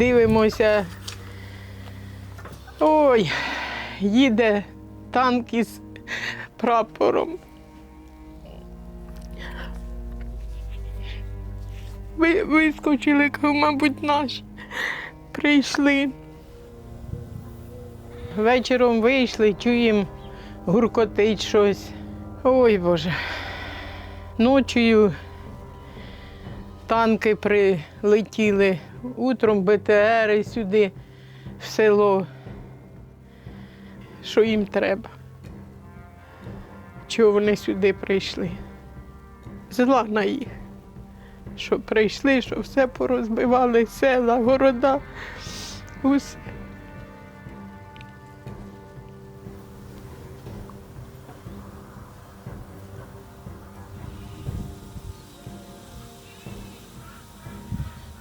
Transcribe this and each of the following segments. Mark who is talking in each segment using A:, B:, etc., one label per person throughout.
A: Дивимося. Ой, їде танк із прапором. Ви, вискочили, мабуть, наші. Прийшли. Вечором вийшли, чуємо, гуркотить щось. Ой Боже. Ночою танки прилетіли, утром БТРи сюди, в село. Що їм треба? Чого вони сюди прийшли? Зла на їх. Що прийшли, що все порозбивали, села, города, усе.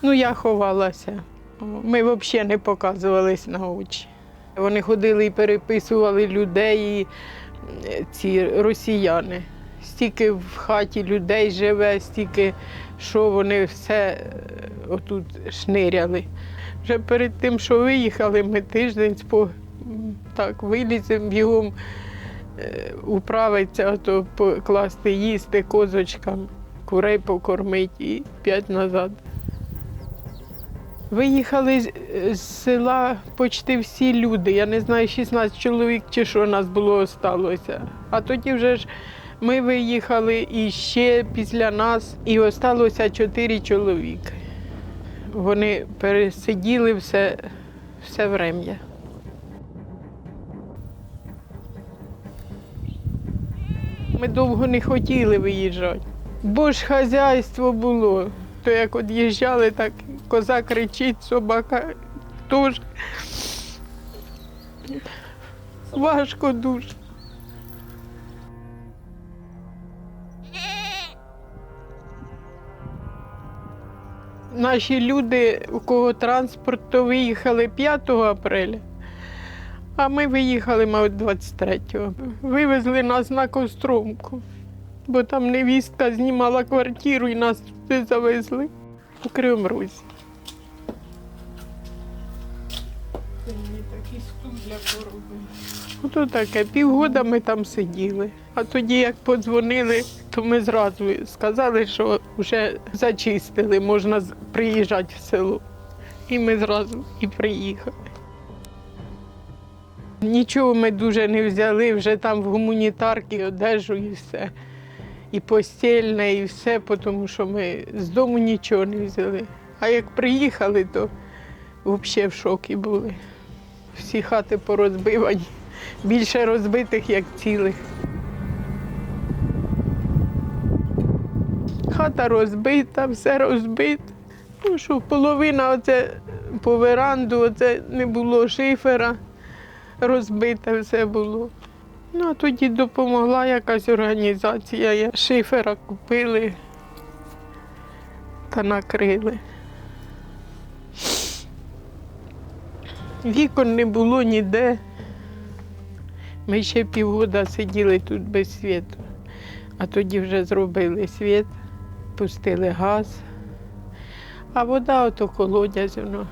A: Ну, я ховалася. Ми взагалі не показувались на очі. Вони ходили і переписували людей, і е, ці росіяни. Стільки в хаті людей живе, стільки, що вони все е, отут шниряли. Вже перед тим, що виїхали, ми тиждень спо... так виліземо бігом е, управитися, а то покласти їсти козочкам, курей покормити і п'ять назад. Виїхали з- з села почти всі люди. Я не знаю, 16 чоловік чи що нас було осталося. А тоді вже ж ми виїхали і ще після нас, і осталося 4 чоловіки. Вони пересиділи все, все врем'я. Ми довго не хотіли виїжджати, бо ж хазяйство було. То як од'їжджали, так коза кричить, собака теж. Важко дуже. Наші люди, у кого транспорт, то виїхали 5 апреля, а ми виїхали, мабуть, 23-го. Вивезли нас на Костромку, бо там невістка знімала квартиру і нас завезли у Кривому Розі. Такий стул для пороби. Ото таке, півгода ми там сиділи. А тоді, як подзвонили, то ми зразу сказали, що вже зачистили, можна приїжджати в село. І ми зразу і приїхали. Нічого ми дуже не взяли, вже там в гуманітарки одежу і все. І постільне, і все, тому що ми з дому нічого не взяли. А як приїхали, то взагалі в шокі були. Всі хати порозбивані. Більше розбитих, як цілих. Хата розбита, все розбите. Ну що, половина оце по веранду, оце не було шифера, розбите все було. Ну, а тоді допомогла якась організація. Шифера купили та накрили. Вікон не було ніде. Ми ще півгода сиділи тут без світу, а тоді вже зробили світ, пустили газ, а вода ото колодязь воно.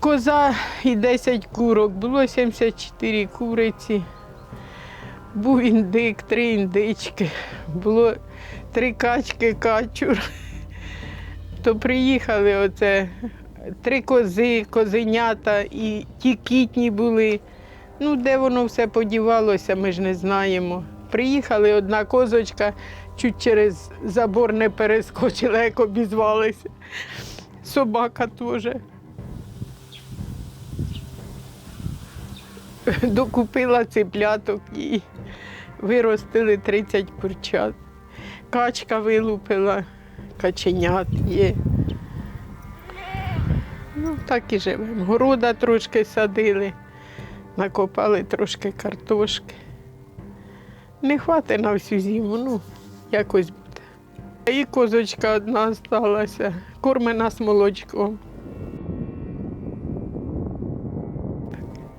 A: Коза і 10 курок, було 74 куриці, був індик, три індички, було три качки, качур. То приїхали оце три кози, козенята і ті кітні були. Ну, де воно все подівалося, ми ж не знаємо. Приїхали, одна козочка чуть через забор не перескочила, як обізвалися. Собака теж. Докупила цепляток і виростили 30 курчат. Качка вилупила, каченят є. Ну, так і живемо. Города трошки садили, накопали трошки картошки. Не хватить на всю зиму, ну, якось буде. І козочка одна залишилася, корми нас молочком.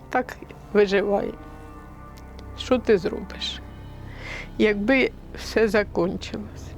A: Так виживає. Що ти зробиш? Якби все закінчилось.